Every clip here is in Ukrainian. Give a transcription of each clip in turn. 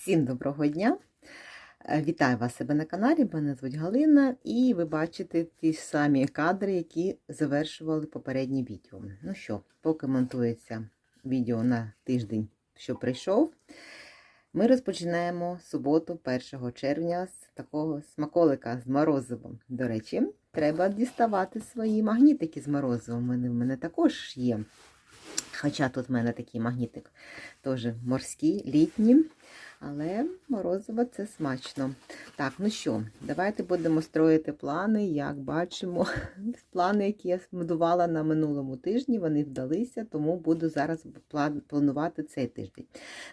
Всім доброго дня! Е, Вітаю вас себе на каналі. Мене звуть Галина, і ви бачите ті ж самі кадри, які завершували попередні відео. Ну що, поки монтується відео на тиждень, що прийшов, ми розпочинаємо суботу, 1 червня, з такого смаколика з морозивом. До речі, треба діставати свої магнітики з морозивом. Мене, в мене також є. Хоча тут в мене такий магнітик теж морський, літній. Але морозиво це смачно. Так, ну що, давайте будемо строїти плани. Як бачимо, плани, які я будувала на минулому тижні, вони вдалися, тому буду зараз план- планувати цей тиждень.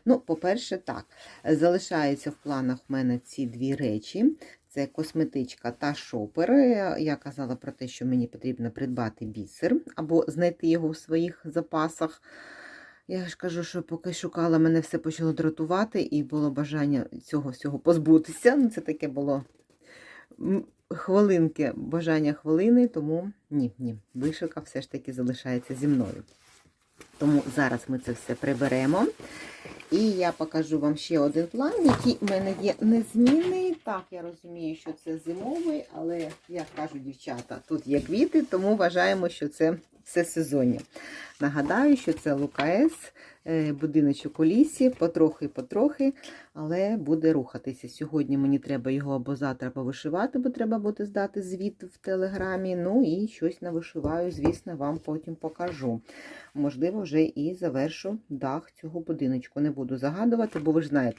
Ну, по-перше, так, залишаються в планах в мене ці дві речі. Це косметичка та шопер. Я казала про те, що мені потрібно придбати бісер або знайти його в своїх запасах. Я ж кажу, що поки шукала, мене все почало дратувати, і було бажання цього всього позбутися. Ну, це таке було хвилинки, бажання хвилини, тому ні, ні, вишивка все ж таки залишається зі мною. Тому зараз ми це все приберемо. І я покажу вам ще один план, який у мене є незмінний. Так, я розумію, що це зимовий, але, як кажуть дівчата, тут є квіти, тому вважаємо, що це все сезоння. Нагадаю, що це Лукаес, е, будиночок у лісі, потрохи-потрохи, але буде рухатися. Сьогодні мені треба його або завтра повишивати, бо треба буде здати звіт в телеграмі. Ну і щось навишиваю, звісно, вам потім покажу. Можливо, вже і завершу дах цього будиночку. Не буду загадувати, бо ви ж знаєте,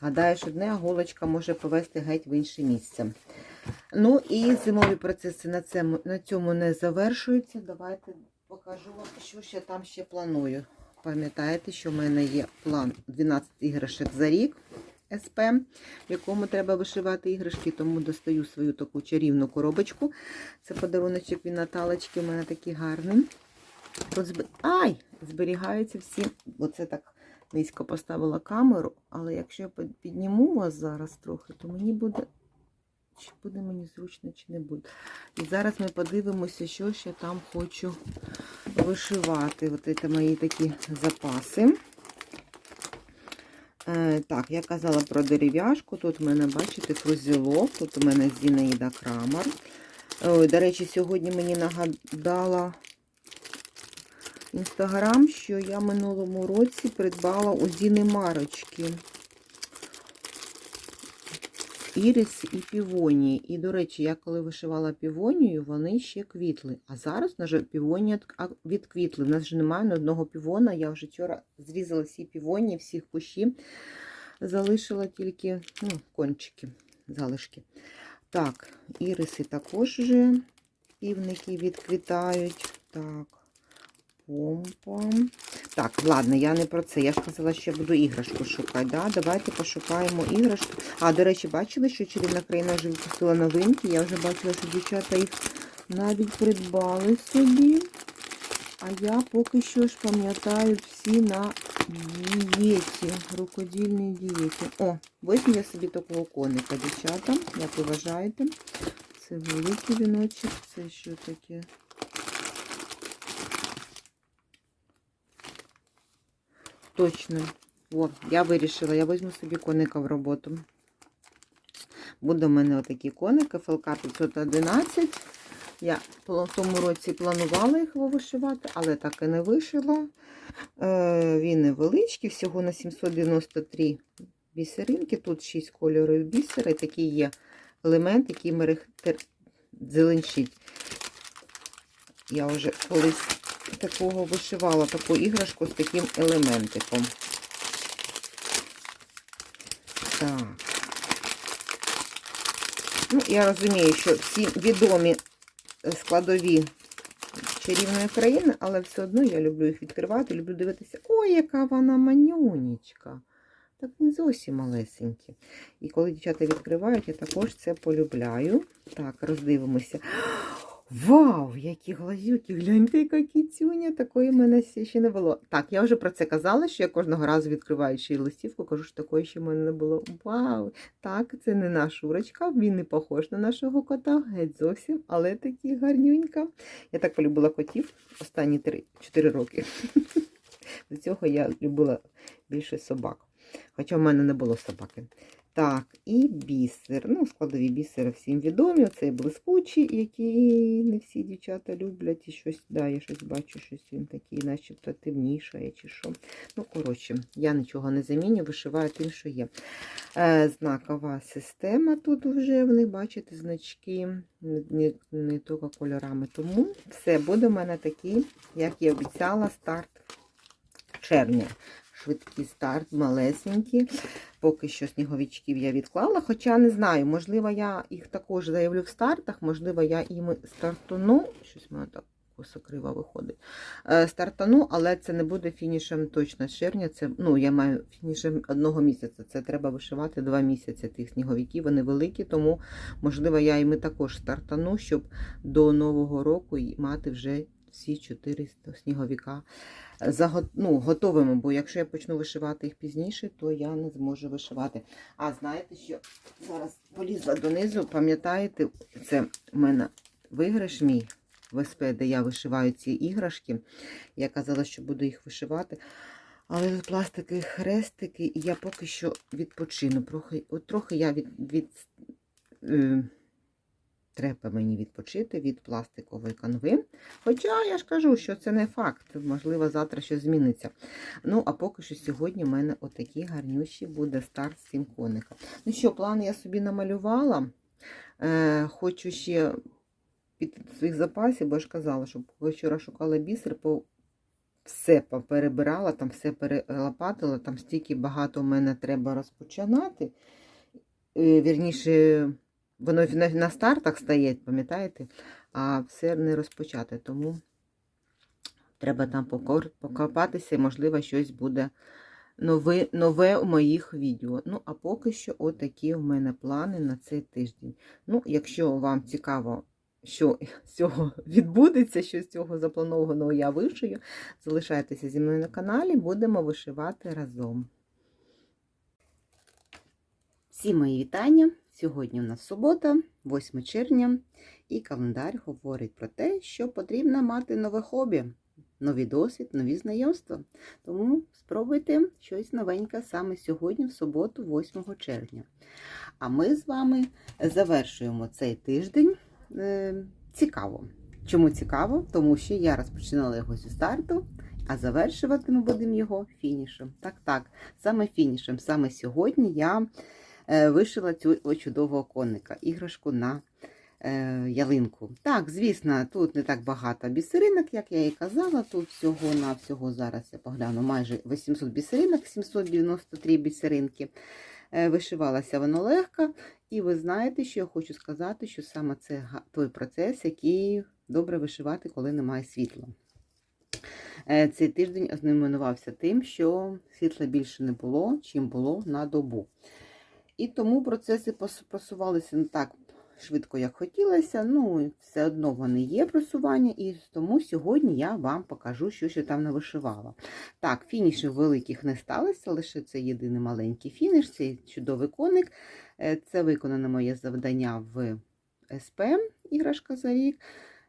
гадаю, що одна голочка може повести геть в інше місце. Ну і зимові процеси на цьому, на цьому не завершуються. Давайте покажу вам, що ще там ще планую. Пам'ятаєте, що в мене є план 12 іграшок за рік СП, в якому треба вишивати іграшки, тому достаю свою таку чарівну коробочку. Це подаруночок від Наталочки, у мене такий гарний. Тут зб... Ай! Зберігаються всі. Оце так низько поставила камеру, але якщо я підніму вас зараз трохи, то мені буде. Чи буде мені зручно, чи не буде. І зараз ми подивимося, що я там хочу вишивати. От це мої такі запаси. Е, так, я казала про дерев'яшку. Тут в мене, бачите, фрузілок, тут у мене Зінаїда Крамер. Ой, до речі, сьогодні мені нагадала інстаграм, що я минулому році придбала у Зіни Марочки. Ірис і півонії. І, до речі, я коли вишивала півонію, вони ще квітли. А зараз на жаль, півонії відквітли. У нас вже немає ні одного півона. Я вже вчора зрізала всі півонії, всіх кущі. Залишила тільки ну, кончики, залишки. Так, іриси також вже півники відквітають. Так, помпа. Так, ладно, я не про це. Я ж казала, що я буду іграшку шукати. Да? Давайте пошукаємо іграшку. А, до речі, бачили, що чарівна країна вже випустила новинки. Я вже бачила, що дівчата їх навіть придбали собі. А я поки що ж пам'ятаю всі на дієті, рукодільній дієті. О, візьму я собі такого коника, дівчата. Як ви вважаєте? Це великий віночок, це що таке? Точно. О, я вирішила, я візьму собі коника в роботу. Буде в мене отакі коники, ФЛК 511. Я в тому році планувала їх вишивати, але так і не вишила. Е, він невеличкий, всього на 793 бісеринки. Тут 6 кольорів бісера. І такий є елемент, який мерехтер зеленшить. Я вже колись такого вишивала, таку іграшку з таким елементиком. Так. Ну, я розумію, що всі відомі складові чарівної країни, але все одно я люблю їх відкривати, люблю дивитися, ой, яка вона манюнечка. Так він зовсім малесенький. І коли дівчата відкривають, я також це полюбляю. Так, роздивимося. Вау, які глазюки! Гляньте, яка кіцюня, такої в мене ще не було. Так, я вже про це казала, що я кожного разу відкриваючи листівку, кажу, що такої ще в мене не було. Вау! Так, це не наш урочка, він не похож на нашого кота, геть зовсім, але такий гарнюнька. Я так полюбила котів останні 3-4 роки. До цього я любила більше собак. Хоча в мене не було собаки. Так, і бісер. Ну, складові бісери всім відомі. Цей блискучий, який не всі дівчата люблять. І щось, да, я щось бачу, щось він такий, начебто темнішає чи що. Ну, коротше, я нічого не заміню, вишиваю тим, що є. Е, знакова система тут вже в них, бачите, значки, не, не тільки кольорами. Тому все, буде в мене такий, як я обіцяла, старт червня. Швидкий старт, малесенький. Поки що сніговичків я відклала, хоча не знаю, можливо, я їх також заявлю в стартах, можливо, я їм стартану. Щось мене так косокриво виходить. Е, Стартану, але це не буде фінішем точно червня. Це, ну, я маю фінішем одного місяця. Це треба вишивати два місяці тих сніговиків. Вони великі, тому, можливо, я їм також стартану, щоб до Нового року мати вже всі 400 сніговика заго- ну, готовими, бо якщо я почну вишивати їх пізніше, то я не зможу вишивати. А знаєте, що зараз полізла донизу, пам'ятаєте, це в мене виграш мій в СП, де я вишиваю ці іграшки. Я казала, що буду їх вишивати. Але пластики хрестики, і я поки що відпочину. Трохи, от трохи я від, від е, треба мені відпочити від пластикової канви. Хоча я ж кажу, що це не факт. Можливо, завтра щось зміниться. Ну, а поки що сьогодні в мене отакі гарнющі буде старт з цим коником. Ну що, план я собі намалювала. Е, хочу ще під своїх запасів, бо я ж казала, що вчора шукала бісер, по все перебирала, там все перелопатила, там стільки багато в мене треба розпочинати. Е, Вірніше, воно на, стартах стоїть, пам'ятаєте? А все не розпочати. Тому треба там покопатися, і, можливо, щось буде нове, нове у моїх відео. Ну, а поки що отакі у мене плани на цей тиждень. Ну, якщо вам цікаво, що з цього відбудеться, що з цього запланованого я вишию, залишайтеся зі мною на каналі, будемо вишивати разом. Всі мої вітання. Сьогодні у нас субота, 8 червня, і календар говорить про те, що потрібно мати нове хобі, новий досвід, нові знайомства. Тому спробуйте щось новеньке саме сьогодні, в суботу, 8 червня. А ми з вами завершуємо цей тиждень. Е, цікаво. Чому цікаво? Тому що я розпочинала його зі старту, а завершувати ми будемо його фінішем. Так, так, саме фінішем. Саме сьогодні я вишила цю чудового конника, іграшку на е, ялинку. Так, звісно, тут не так багато бісеринок, як я і казала. Тут всього на всього зараз я погляну майже 800 бісеринок, 793 бісеринки. Е, Вишивалася воно легко, і ви знаєте, що я хочу сказати, що саме це той процес, який добре вишивати, коли немає світла. Е, Цей тиждень ознаменувався тим, що світла більше не було, чим було на добу. І тому процеси просувалися не так швидко, як хотілося. Ну, все одно вони є просування, і тому сьогодні я вам покажу, що ще там навишивала. Так, фінішів великих не сталося, лише це єдиний маленький фініш, цей чудовий коник. Е, Це виконане моє завдання в СП іграшка за рік.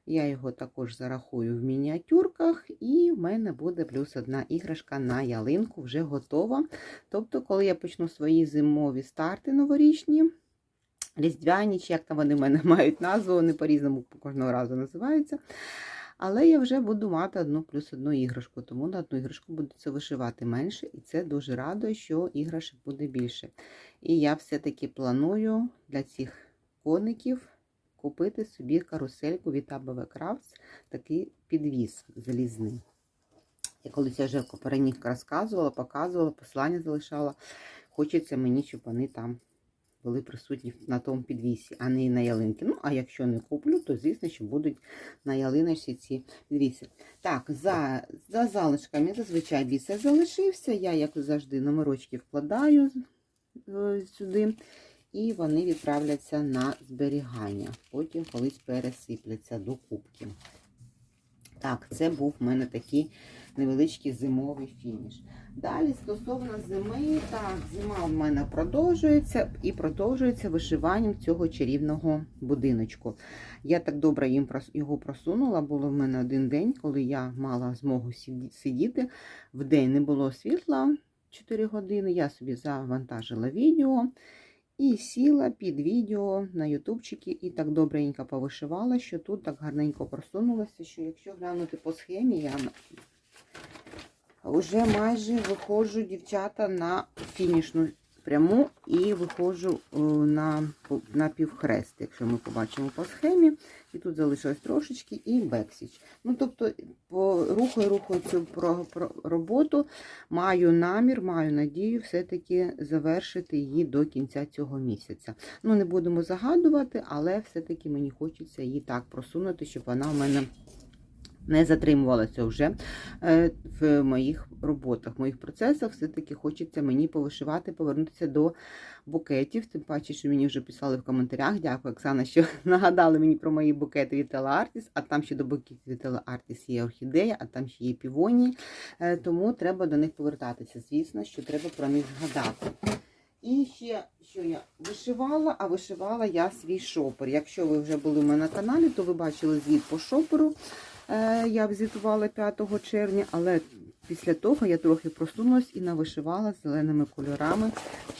Я його також зарахую в мініатюрках, і в мене буде плюс одна іграшка на ялинку вже готова. Тобто, коли я почну свої зимові старти новорічні, різдвяні, чи як там вони в мене мають назву, вони по-різному кожного разу називаються. Але я вже буду мати одну плюс одну іграшку, тому на одну іграшку буду це вишивати менше, і це дуже радує, що іграшок буде більше. І я все-таки планую для цих коників купити собі карусельку від ABV Crafts, такий підвіз залізний. Я колись я вже попередніх розказувала, показувала, послання залишала. Хочеться мені, щоб вони там були присутні на тому підвісі, а не на ялинки. Ну, а якщо не куплю, то звісно, що будуть на ялиночці ці підвіси. Так, за, за залишками зазвичай бісер залишився. Я, як завжди, номерочки вкладаю е, сюди. І вони відправляться на зберігання. Потім колись пересипляться до кубки. Так, це був в мене такий невеличкий зимовий фініш. Далі, стосовно зими, так, зима в мене продовжується і продовжується вишиванням цього чарівного будиночку. Я так добре їм його просунула. Було в мене один день, коли я мала змогу сидіти. В день не було світла, 4 години. Я собі завантажила відео і сіла під відео на ютубчики і так добренько повишивала, що тут так гарненько просунулося, що якщо глянути по схемі, я вже майже виходжу, дівчата, на фінішну пряму і виходжу е, на, на півхрест, якщо ми побачимо по схемі. І тут залишилось трошечки і бексіч. Ну, тобто, по рухаю, рухаю цю про, про роботу, маю намір, маю надію все-таки завершити її до кінця цього місяця. Ну, не будемо загадувати, але все-таки мені хочеться її так просунути, щоб вона в мене не затримувалася вже е, в моїх роботах, в моїх процесах. Все-таки хочеться мені повишивати, повернутися до букетів. Тим паче, що мені вже писали в коментарях. Дякую, Оксана, що нагадали мені про мої букети від Ела а там ще до букетів від Ела є орхідея, а там ще є півонії. Е, Тому треба до них повертатися. Звісно, що треба про них згадати. І ще, що я вишивала, а вишивала я свій шопер. Якщо ви вже були в мене на каналі, то ви бачили звіт по шоперу. Е, Я візитувала 5 червня, але після того я трохи просунулась і навишивала зеленими кольорами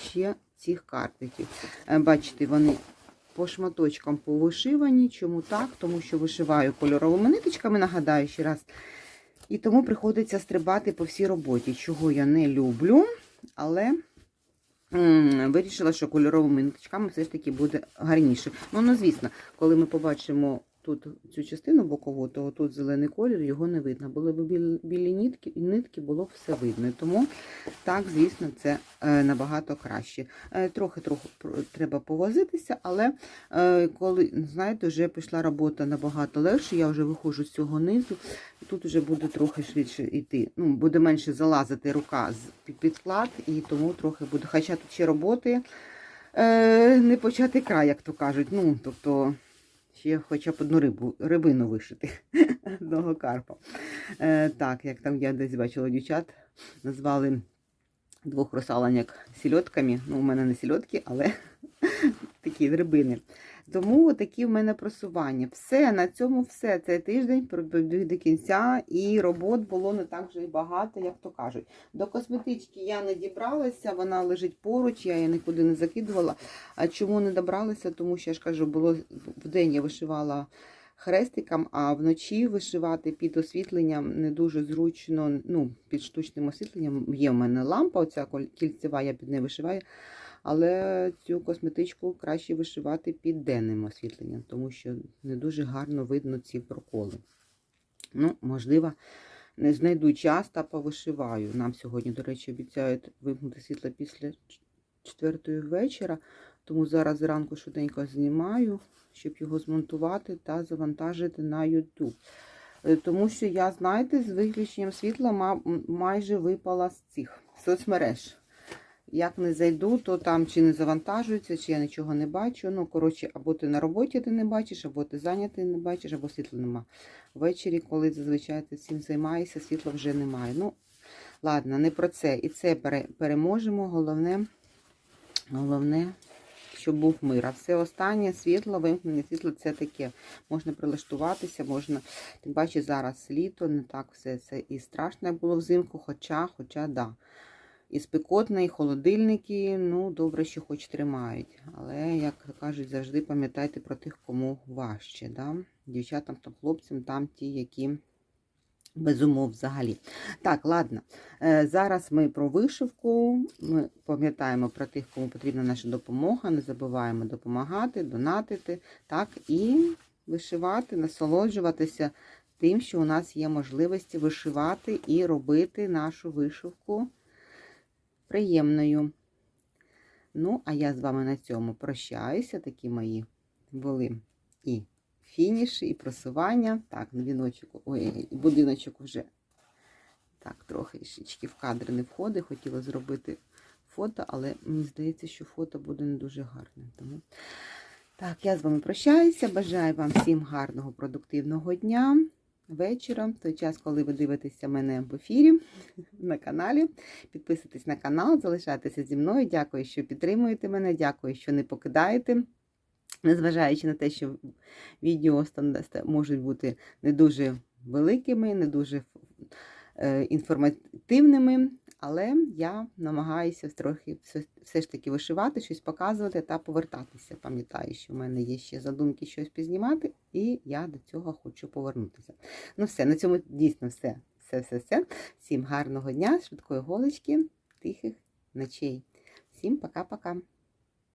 ще цих картиків. Е, Бачите, вони по шматочкам повишивані. Чому так? Тому що вишиваю кольоровими ниточками, нагадаю ще раз. І тому приходиться стрибати по всій роботі, чого я не люблю, але вирішила, що кольоровими ниточками все ж таки буде гарніше. Ну, ну, звісно, коли ми побачимо тут цю частину бокову, то тут зелений колір, його не видно. Були б білі, нитки, нитки, було б все видно. Тому так, звісно, це е, набагато краще. Е, трохи трохи про- треба повозитися, але е, коли, знаєте, вже пішла робота набагато легше, я вже виходжу з цього низу, тут вже буде трохи швидше йти. Ну, буде менше залазити рука з підклад, і тому трохи буде. Хоча тут ще роботи е, не почати край, як то кажуть. Ну, тобто, ще хоча б одну рибу, рибину вишити одного карпа. Е, так, як там я десь бачила дівчат, назвали двох русалоньок сільотками. Ну, у мене не сільотки, але такі рибини. Тому такі в мене просування. Все, на цьому все. Цей тиждень пробіг до кінця, і робот було не так вже й багато, як то кажуть. До косметички я не дібралася, вона лежить поруч, я її нікуди не закидувала. А чому не добралася? Тому що я ж кажу, було в день я вишивала хрестиком, а вночі вишивати під освітленням не дуже зручно. Ну, під штучним освітленням є в мене лампа, оця кільцева, я під нею вишиваю. Але цю косметичку краще вишивати під денним освітленням, тому що не дуже гарно видно ці проколи. Ну, можливо, не знайду час та повишиваю. Нам сьогодні, до речі, обіцяють вимкнути світло після четвертої вечора, тому зараз зранку швиденько знімаю, щоб його змонтувати та завантажити на YouTube. Е, Тому що я, знаєте, з виключенням світла майже випала з цих соцмереж. Як не зайду, то там чи не завантажується, чи я нічого не бачу. Ну, коротше, або ти на роботі ти не бачиш, або ти зайнятий не бачиш, або світла нема. Ввечері, коли зазвичай ти цим займаєшся, світла вже немає. Ну, ладно, не про це. І це переможемо. Головне, головне, щоб був мир. А все останнє світло, вимкнення світла це таке. Можна прилаштуватися, можна, тим паче зараз літо, не так все це і страшно, було взимку, хоча, хоча, да. І спекотне, і холодильники, ну, добре, що хоч тримають. Але, як кажуть, завжди пам'ятайте про тих, кому важче. Да? Дівчатам та хлопцям, там ті, які без умов взагалі. Так, ладно. Е, Зараз ми про вишивку. Ми пам'ятаємо про тих, кому потрібна наша допомога. Не забуваємо допомагати, донатити, так, і вишивати, насолоджуватися тим, що у нас є можливості вишивати і робити нашу вишивку приємною. Ну, а я з вами на цьому прощаюся. Такі мої були і фініші, і просування. Так, віночок, ой, будиночок вже так, трохи в кадр не входить. Хотіла зробити фото, але мені здається, що фото буде не дуже гарним. Тому так, я з вами прощаюся. Бажаю вам всім гарного, продуктивного дня. Вечора, в той час, коли ви дивитеся мене в ефірі на каналі. Підписуйтесь на канал, залишайтеся зі мною. Дякую, що підтримуєте мене. Дякую, що не покидаєте. Незважаючи на те, що відео можуть бути не дуже великими, не дуже е, інформативними, Але я намагаюся трохи все, ж таки вишивати, щось показувати та повертатися. Пам'ятаю, що в мене є ще задумки щось пізнімати, і я до цього хочу повернутися. Ну, все, на цьому дійсно все. Все, все, все. Всім гарного дня, швидкої голочки, тихих ночей. Всім пока-пока.